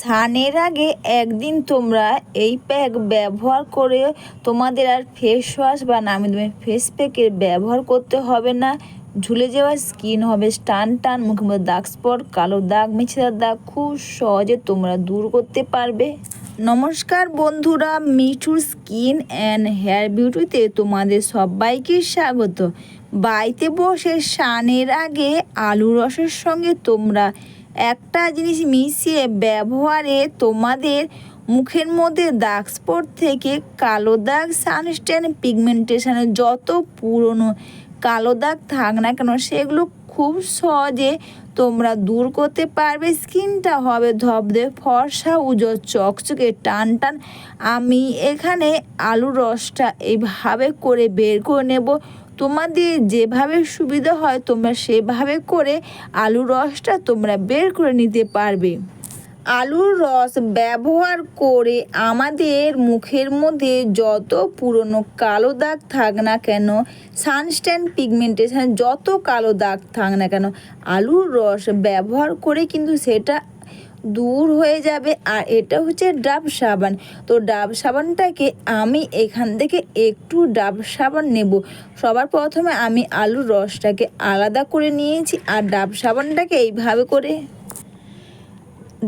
স্নানের আগে একদিন তোমরা এই প্যাক ব্যবহার করে তোমাদের আর ফেস ওয়াশ বা নামি দামি ফেস প্যাকের ব্যবহার করতে হবে না। ঝুলে যাওয়া স্কিন হবে, টান টান মুখের মধ্যে দাগ স্পট, কালো দাগ মেছেদার দাগ খুব সহজে তোমরা দূর করতে পারবে। নমস্কার বন্ধুরা, মিঠুর স্কিন অ্যান্ড হেয়ার বিউটিতে তোমাদের সবাইকে স্বাগত। বাড়িতে বসে স্নানের আগে আলু রসের সঙ্গে তোমরা একটা জিনিস মিশিয়ে ব্যবহারে তোমাদের মুখের মধ্যে দাগ স্পট থেকে কালো দাগ সানস্টেন পিগমেন্টেশনের যত পুরনো কালো দাগ থাক না কেন, সেগুলো খুব সহজে তোমরা দূর করতে পারবে। স্কিনটা হবে ধবধে, ফর্সা, উজ্জ্বল, চকচকে, টান টান। আমি এখানে আলুর রসটা এইভাবে করে বের করে নেব। তোমাদের যেভাবে সুবিধা হয়, তোমরা সেভাবে করে আলুর রসটা তোমরা বের করে নিতে পারবে। আলুর রস ব্যবহার করে আমাদের মুখের মধ্যে যত পুরনো কালো দাগ থাক না কেন, সানস্ট্যান্ড পিগমেন্টেশন, যত কালো দাগ থাক না কেন, আলুর রস ব্যবহার করে কিন্তু সেটা দূর হয়ে যাবে আর এটা হচ্ছে ডাব সাবান। তো ডাব সাবানটাকে আমি এখান থেকে একটু ডাব সাবান নেব। সবার প্রথমে আমি আলুর রসটাকে আলাদা করে নিয়েছি আর ডাব সাবানটাকে এইভাবে করে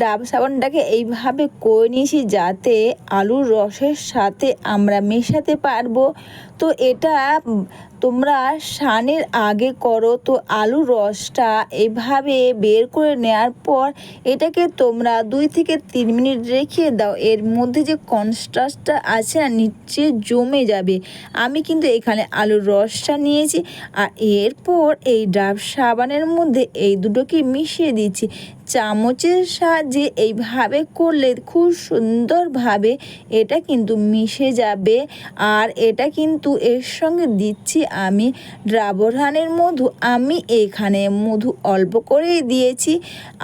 ডাব সাবানটাকে এইভাবে করে নিয়েছি যাতে আলুর রসের সাথে আমরা মেশাতে পারব। তো এটা তোমরা স্নানের আগে করো, তো আলুর রসটা এভাবে বের করে নেওয়ার পর এটাকে তোমরা দুই থেকে তিন মিনিট রেখে দাও। এর মধ্যে যে কনস্টাসটা আছে না নিচে জমে যাবে। আমি কিন্তু এখানে আলুর রসটা নিয়েছি আর এরপর এই ডাব সাবানের মধ্যে এই দুটোকে মিশিয়ে দিচ্ছি। চামচের সাহায্যে এইভাবে করলে খুব সুন্দরভাবে এটা কিন্তু মিশে যাবে। আর এটা কিন্তু এর সঙ্গে দিচ্ছি আমি ড্রাবরহানের মধু, আমি এখানে মধু অল্প করেই দিয়েছি।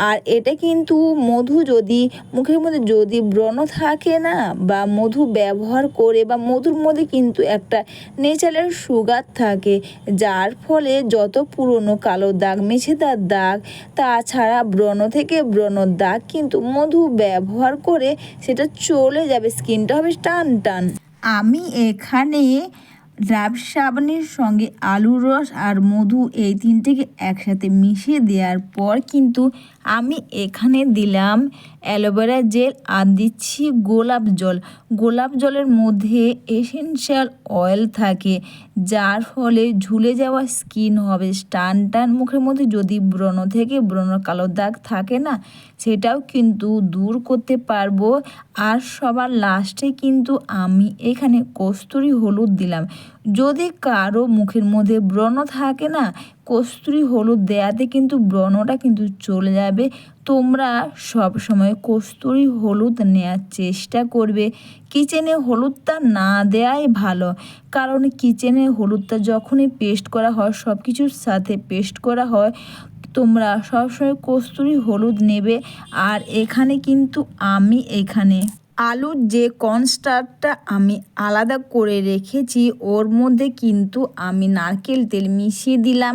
আর এটা কিন্তু মধু যদি, মুখের মধ্যে যদি ব্রণ থাকে না, বা মধু ব্যবহার করে, বা মধুর মধ্যে কিন্তু একটা নেচারের সুগার থাকে, যার ফলে যত পুরনো কালো দাগ মেছেদার দাগ, তাছাড়া ব্রণ থেকে ব্রণর দাগ কিন্তু মধু ব্যবহার করে সেটা চলে যাবে স্কিনটা হবে টান টান। আমি এখানে ডাব সাবানের সঙ্গে আলুর রস আর মধু এই তিনটেকে একসাথে মিশিয়ে দেওয়ার পর কিন্তু আমি এখানে দিলাম অ্যালোভেরা জেল আর দিচ্ছি গোলাপ জল। গোলাপ জলের মধ্যে এসেনশিয়াল অয়েল থাকে, যার ফলে ঝুলে যাওয়া স্কিন হবে। টান টান মুখের মধ্যে যদি ব্রণ থেকে ব্রণ কালো দাগ থাকে না, সেটাও কিন্তু দূর করতে পারব। আর সবার লাস্টে কিন্তু আমি এখানে কস্তুরি হলুদ দিলাম। যদি কারও মুখের মধ্যে ব্রণ থাকে না, কস্তুরি হলুদ দেয়াতে কিন্তু ব্রণটা কিন্তু চলে যাবে। তোমরা সব সময় কস্তুরি হলুদ নেওয়ার চেষ্টা করবে। কিচেনে হলুদটা না দেয়াই ভালো, কারণ কিচেনে হলুদটা যখনই পেস্ট করা হয় সব কিছুর সাথে পেস্ট করা হয়, তোমরা সবসময় কস্তুরি হলুদ নেবে। আর এখানে কিন্তু আমি এখানে আলুর যে কনস্টার্টটা আমি আলাদা করে রেখেছি, ওর মধ্যে কিন্তু আমি নারকেল তেল মিশিয়ে দিলাম।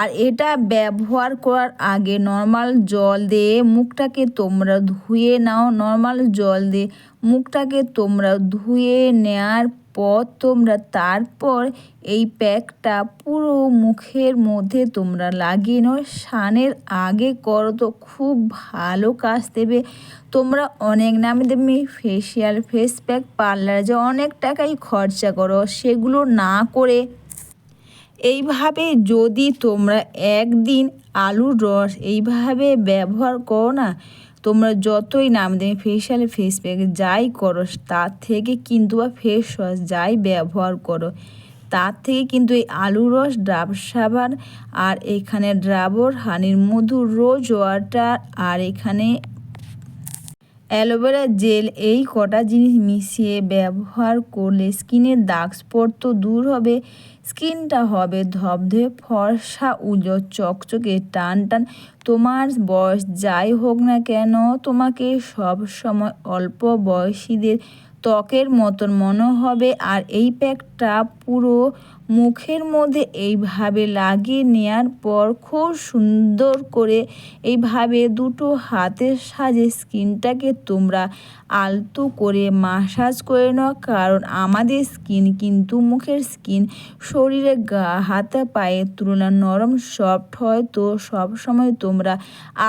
আর এটা ব্যবহার করার আগে নর্মাল জল দিয়ে মুখটাকে তোমরা ধুয়ে নাও। নর্মাল জল দিয়ে মুখটাকে তোমরা ধুয়ে নেওয়ার পর তোমরা তারপর এই প্যাকটা পুরো মুখের মধ্যে তোমরা লাগিয়ে নাও। স্নানের আগে করো তো খুব ভালো কাজ দেবে। তোমরা অনেক নামি দামি ফেসিয়াল ফেস প্যাক পার্লারে যে অনেক টাকাই খরচা করো, সেগুলো না করে। এইভাবে যদি তোমরা একদিন আলুর রস এইভাবে ব্যবহার করো না তোমরা যতই নাম দেবে ফেসিয়াল ফেস প্যাক যাই করো, তার থেকে কিন্তু বা ফেস ওয়াশ যাই ব্যবহার করো, তার থেকে কিন্তু এই আলু রস, ডাব সাবান আর এখানে ড্রাবর হানির মধু রোজ ওয়াটার আর এখানে অ্যালোভেরা জেল এই কটা জিনিস মিশিয়ে ব্যবহার করলে স্কিনের দাগ স্পট তো দূর হবে, স্কিনটা হবে ধবধে ফর্সা, উজ্জ্বল, চকচকে, টান টান। তোমার বয়স যাই হোক না কেন, তোমাকে সব সময় অল্প বয়সীদের ত্বকের মতন মনে হবে আর এই প্যাকটা পুরো মুখের মধ্যে এইভাবে লাগিয়ে নেওয়ার পর খুব সুন্দর করে এইভাবে দুটো হাতের সাজে স্কিনটাকে তোমরা আলতো করে মাসাজ করে নাও, কারণ আমাদের স্কিন কিন্তু মুখের স্কিন শরীরে গা, হাতে পায়ের তুলনায় নরম, সফট হয়। তো সব সময় তোমরা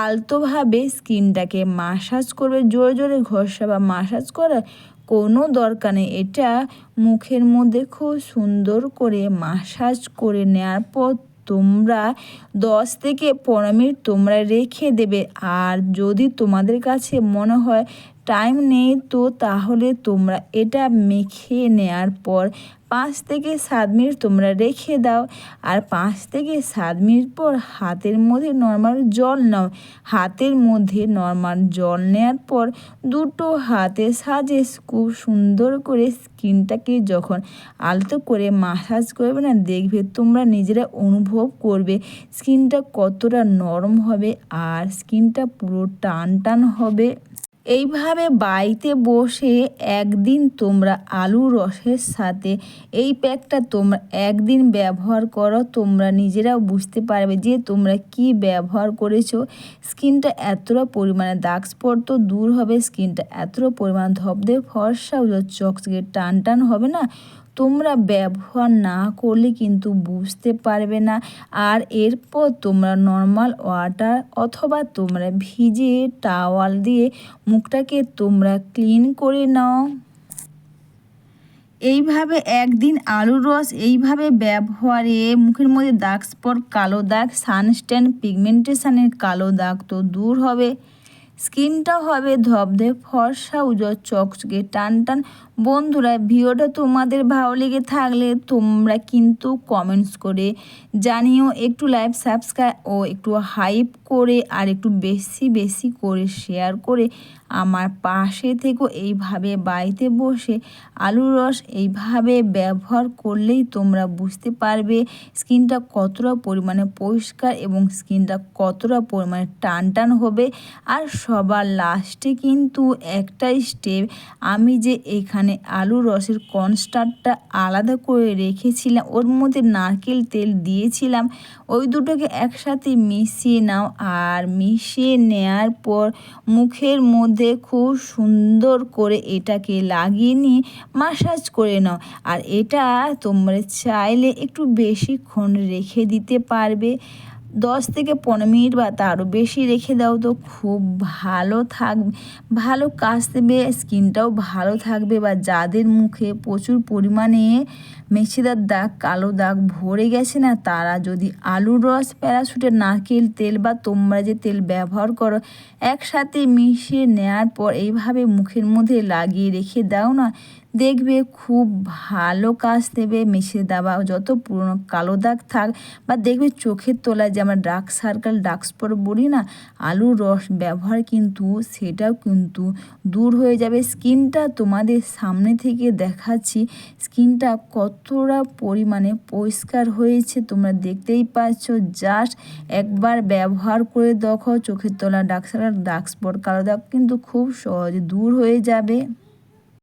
আলতোভাবে স্কিনটাকে মাসাজ করবে, জোরে জোরে ঘষা বা মাসাজ করা কোনো দরকার নেই। এটা মুখের মধ্যে খুব সুন্দর করে মাসাজ করে নেওয়ার পর তোমরা দশ থেকে পনেরো মিনিট তোমরা রেখে দেবে। আর যদি তোমাদের কাছে মনে হয় টাইম নেই, তো তাহলে তোমরা এটা মেখে নেওয়ার পর পাঁচ থেকে সাত মিনিট তোমরা রেখে দাও। আর পাঁচ থেকে সাত মিনিট পর হাতের মধ্যে নর্মাল জল নাও। হাতের মধ্যে নর্মাল জল নেওয়ার পর দুটো হাতে সাজে খুব সুন্দর করে স্কিনটাকে যখন আলতো করে মাসাজ করবে না, দেখবে তোমরা নিজেরা অনুভব করবে স্কিনটা কতটা নরম হবে আর স্কিনটা পুরো টান টান হবে। এইভাবে বাড়িতে বসে একদিন তোমরা আলু রসের সাথে, এই প্যাকটা তোমরা একদিন ব্যবহার করো, তোমরা নিজেরাও বুঝতে পারবে যে তোমরা কি ব্যবহার করেছ। স্কিনটা এতটা পরিমাণে দাগ স্পট দূর হবে, স্কিনটা এতটা পরিমাণ ধপধে ফর্সা চকচকে টান টান হবে না? তোমরা ব্যবহার না করলে কিন্তু বুঝতে পারবে না। আর এরপর তোমরা নর্মাল ওয়াটার অথবা তোমরা ভিজে টাওয়াল দিয়ে মুখটাকে তোমরা ক্লিন করে নাও। এইভাবে একদিন আলুর রস এইভাবে ব্যবহারে, মুখের মধ্যে দাগ স্পট, কালো দাগ সানস্ট্যান্ড পিগমেন্টেশনের কালো দাগ তো দূর হবে। স্কিনটা হবে ধবধে ফর্সা, উজ্জ্বল চকচকে টান টান বন্ধুরা, ভিডিওটা তোমাদের ভালো লেগে থাকলে তোমরা কিন্তু কমেন্টস করে জানিও, একটু লাইভ সাবস্ক্রাইব ও একটু হাইপ করে আর একটু বেশি বেশি করে শেয়ার করে আমার পাশে থেকেও এইভাবে বাড়িতে বসে আলুর রস এইভাবে ব্যবহার করলেই তোমরা বুঝতে পারবে স্কিনটা কতটা পরিমাণে পরিষ্কার এবং স্কিনটা কতটা পরিমাণে টান টান হবে। আর সবার লাস্টে কিন্তু একটাই স্টেপ আমি যে এখানে মানে আলু রসের কনস্টারটা আলাদা করে রেখেছিলাম। ওর মধ্যে নারকেল তেল দিয়েছিলাম। ওই দুটোকে একসাথে মিশিয়ে নাও। আর মিশিয়ে নেওয়ার পর মুখের মধ্যে খুব সুন্দর করে এটাকে লাগিয়ে নিয়ে মাসাজ করে নাও। আর এটা তোমরা চাইলে একটু বেশিক্ষণ রেখে দিতে পারবে। দশ থেকে পনেরো মিনিট বা তারও বেশি রেখে দাও তো খুব ভালো থাকবে ভালো কাজ দেবে স্কিনটাও ভালো থাকবে বা যাদের মুখে প্রচুর পরিমাণে মেছেদার দাগ, কালো দাগ ভরে গেছে না, তারা যদি আলুর রস প্যারাশুটের নারকেল তেল বা তোমরা যে তেল ব্যবহার করো একসাথে মিশিয়ে নেওয়ার পর এইভাবে মুখের মধ্যে লাগিয়ে রেখে দাও না দেখবে খুব ভালো কাজ দেবে মিশে দেওয়া, যত পুরনো কালো দাগ থাক বা দেখবে চোখের তলায় যে আমরা ডার্ক সার্কেল ডার্ক স্পট বলি না, আলুর রস ব্যবহার কিন্তু সেটাও কিন্তু দূর হয়ে যাবে। স্কিনটা তোমাদের সামনে থেকে দেখাচ্ছি, স্কিনটা কতটা পরিমাণে পরিষ্কার হয়েছে তোমরা দেখতেই পাচ্ছ। জাস্ট একবার ব্যবহার করে দেখো, চোখের তলা ডার্ক সার্কেল ডার্ক স্পট কালো দাগ কিন্তু খুব সহজে দূর হয়ে যাবে।